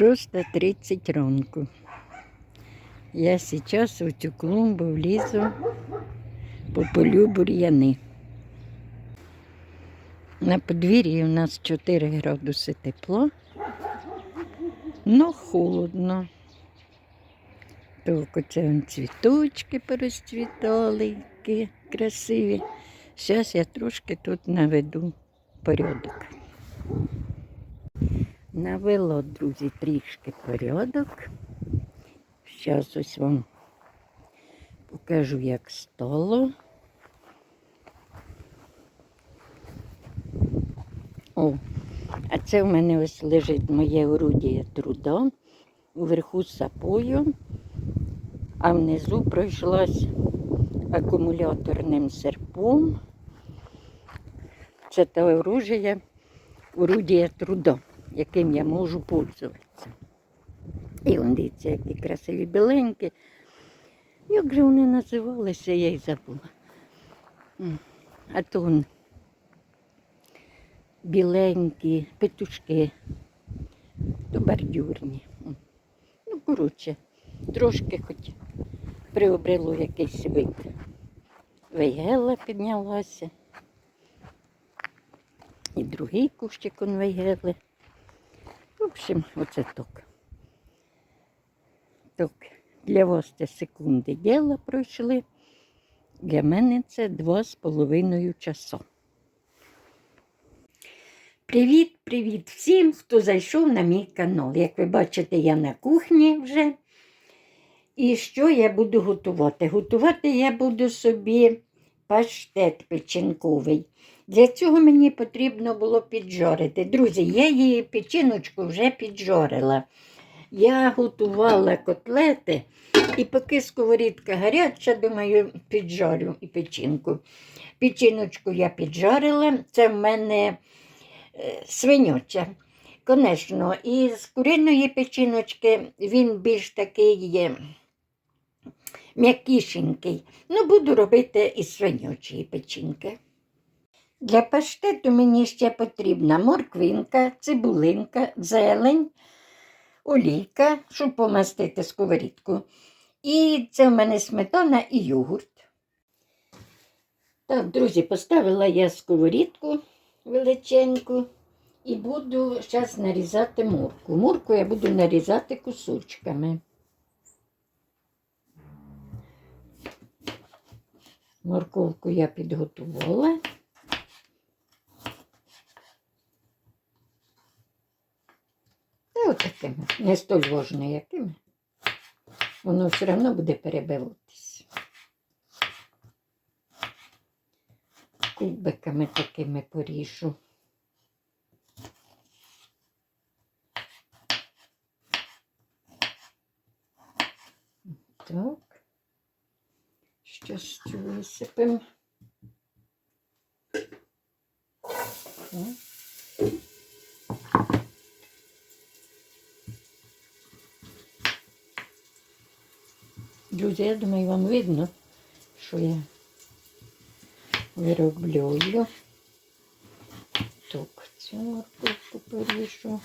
6.30 ранку. Я сейчас в цю клумбу влізу по полю бур'яни. На подвір'ї у нас 4 градуси тепло, но холодно. Тільки це цвіточки порозцвітали, красиві. Зараз я трошки тут наведу порядок. Навело, друзі, трішки порядок. Зараз ось вам покажу, як стало. О, а це в мене ось лежить моє орудіє труда. Вверху сапою, а внизу пройшлась акумуляторним серпом. Це те оружие, орудіє труда, яким я можу пользуватися. І он дивіться, які красиві біленькі. Як же вони називалися, я й забула. А то он біленькі, петушки, то бордюрні. Ну, коротше, трошки хоч приобрело якийсь вид. Вейгела піднялася. І другий кущик он вейгели. В общем, оце так. Так, для вас це секунди діла пройшли. Для мене це два з половиною часу. Привіт, привіт всім, хто зайшов на мій канал. Як ви бачите, я на кухні вже. І що я буду готувати? Готувати я буду собі паштет печінковий. Для цього мені потрібно було піджарити. Друзі, я її печіночку вже піджарила. Я готувала котлети, і поки сковорідка гаряча, думаю, піджарю і печінку. Печіночку я піджарила, це в мене е, свиняча. Конечно, із куриної печіночки він більш такий є м'якішенький. Ну, буду робити із свинячої печінки. Для паштету мені ще потрібна морквинка, цибулинка, зелень, олійка, щоб помастити сковорідку. І це в мене сметана і йогурт. Так, друзі, поставила я сковорідку величеньку і буду зараз нарізати морку. Морку я буду нарізати кусочками. Морковку я підготувала. Отакими, не столь важно якими. Воно все одно буде перебиватись. Кубиками такими поріжу. Так. Щось цю висипемо. Так. Друзі, я думаю, вам видно, що я вироблюю. Так, цю морковку поріжу.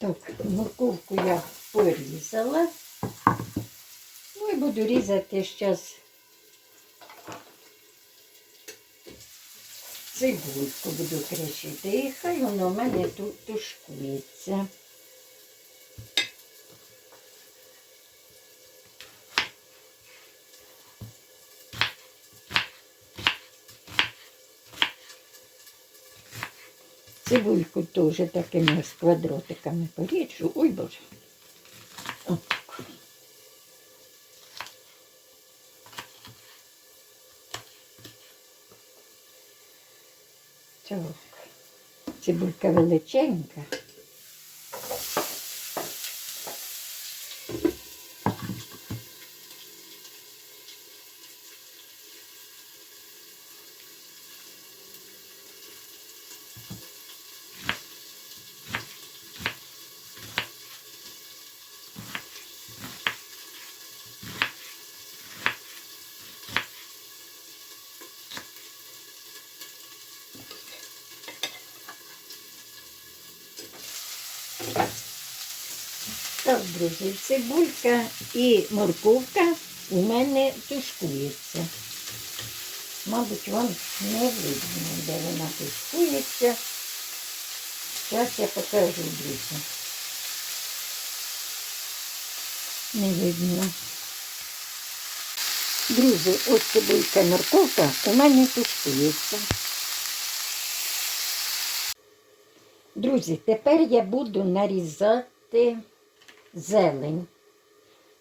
Так, морковку я порізала. Ну і буду різати зараз цибульку буду кришити. І хай воно в мене тут тушкується. Цибульку теж такими ось квадратиками поріжу. Ой, боже. Отак. Так. Цибулька величенька. Так, друзі, цибулька і морковка у мене тушкується. Мабуть, вам не видно, де вона тушкується. Зараз я покажу, друзі. Не видно. Друзі, ось цибулька морковка у мене тушкується. Друзі, тепер я буду нарізати зелень.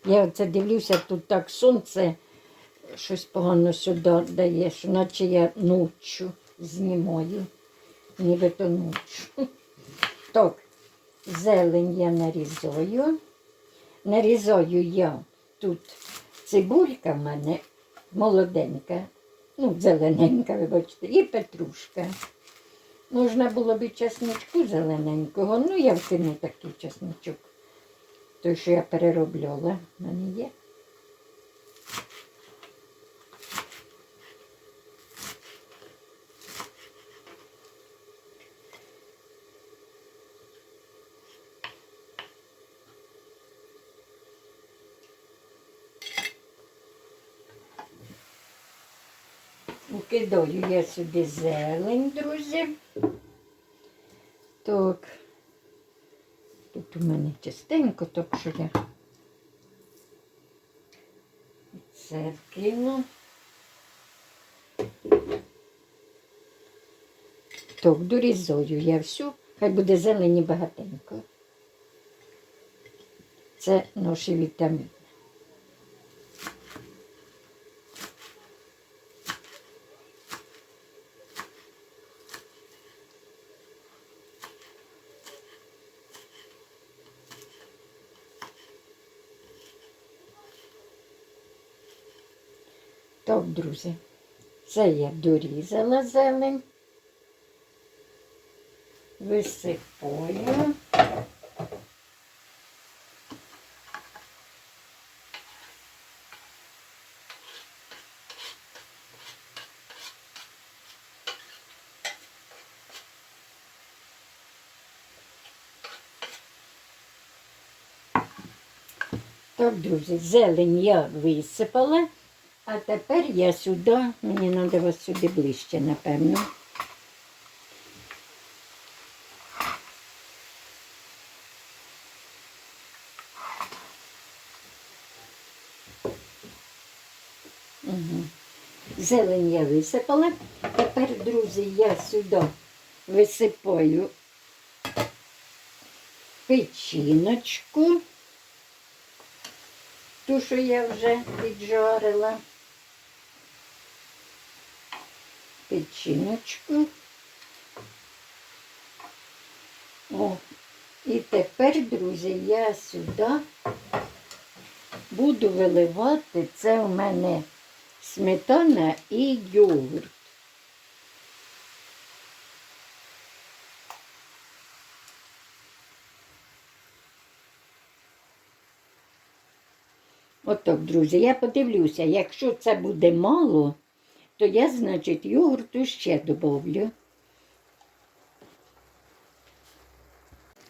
Я оце дивлюся, тут так сонце щось погано сюди дає, що наче я ночу знімаю, нібито ночу. Так, зелень я нарізаю. Нарізаю я тут цибулька в мене молоденька, ну, зелененька, вибачте, і петрушка. Можна було б чесничку зелененького, ну я вкину такий чесничок. Той, що я переробляла, в мене є. Укидаю я сюди зелень, друзі. Так. Тут у мене частенько, так що я це вкину. Так, дорізую я всю, хай буде зелені багатенько. Це наші вітаміни. Так, друзі, це я дорізала зелень. Висипаю. Так, друзі, зелень я висипала. А тепер я сюди, мені треба вас сюди ближче, напевно. Угу. Зелень я висипала. Тепер, друзі, я сюди висипаю печіночку, ту, що я вже піджарила. Печіночку. О, і тепер, друзі, я сюди буду виливати, це у мене сметана і йогурт. Отак, друзі, я подивлюся, якщо це буде мало, то я, значить, йогурту ще добавлю.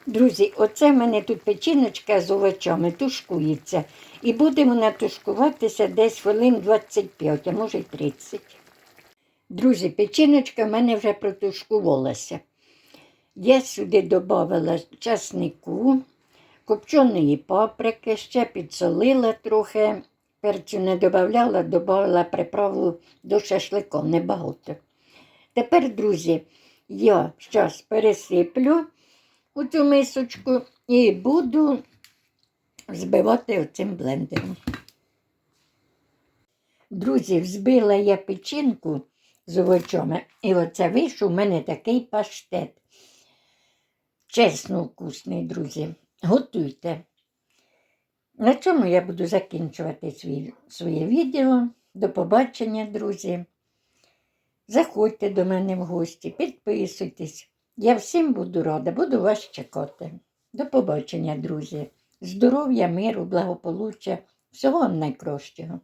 Друзі, оце в мене тут печіночка з овочами тушкується. І буде вона тушкуватися десь хвилин 25, а може й 30. Друзі, печіночка в мене вже протушкувалася. Я сюди додавала часнику, копченої паприки, ще підсолила трохи перцю не додавала, додавала приправу до шашлику, небагато. Тепер, друзі, я зараз пересиплю у цю мисочку і буду збивати оцим блендером. Друзі, взбила я печінку з овочами, і оце вийшов у мене такий паштет. Чесно вкусний, друзі. Готуйте. На цьому я буду закінчувати свій, своє відео. До побачення, друзі. Заходьте до мене в гості, підписуйтесь. Я всім буду рада, буду вас чекати. До побачення, друзі. Здоров'я, миру, благополуччя, всього вам найкращого.